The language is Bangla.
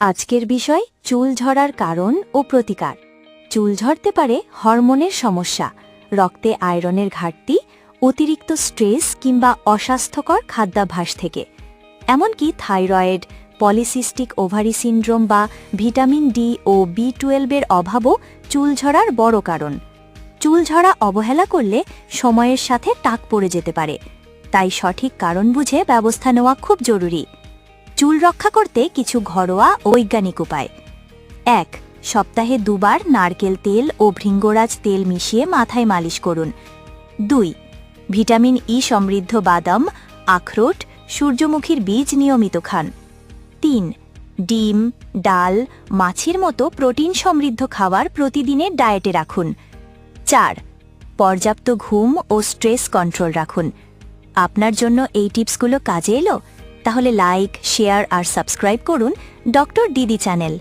আজকের বিষয় চুল ঝরার কারণ ও প্রতিকার। চুল ঝরতে পারে হরমোনের সমস্যা, রক্তে আয়রনের ঘাটতি, অতিরিক্ত স্ট্রেস কিংবা অস্বাস্থ্যকর খাদ্যাভ্যাস থেকে। এমনকি থাইরয়েড, পলিসিস্টিক ওভারি সিন্ড্রোম বা ভিটামিন ডি ও বি টুয়েলভের অভাবও চুল ঝরার বড় কারণ। চুল ঝরা অবহেলা করলে সময়ের সাথে টাক পড়ে যেতে পারে। তাই সঠিক কারণ বুঝে ব্যবস্থা নেওয়া খুব জরুরি। চুল রক্ষা করতে কিছু ঘরোয়া বৈজ্ঞানিক উপায়। এক, সপ্তাহে দুবার নারকেল তেল ও ভৃঙ্গরাজ তেল মিশিয়ে মাথায় মালিশ করুন। দুই, ভিটামিন ই সমৃদ্ধ বাদাম, আখরোট, সূর্যমুখীর বীজ নিয়মিত খান। তিন, ডিম, ডাল, মাছের মতো প্রোটিন সমৃদ্ধ খাবার প্রতিদিনের ডায়েটে রাখুন। চার, পর্যাপ্ত ঘুম ও স্ট্রেস কন্ট্রোল রাখুন। আপনার জন্য এই টিপসগুলো কাজে এলো? তাহলে লাইক শেয়ার আর সাবস্ক্রাইব করুন ডক্টর দিদি চ্যানেল।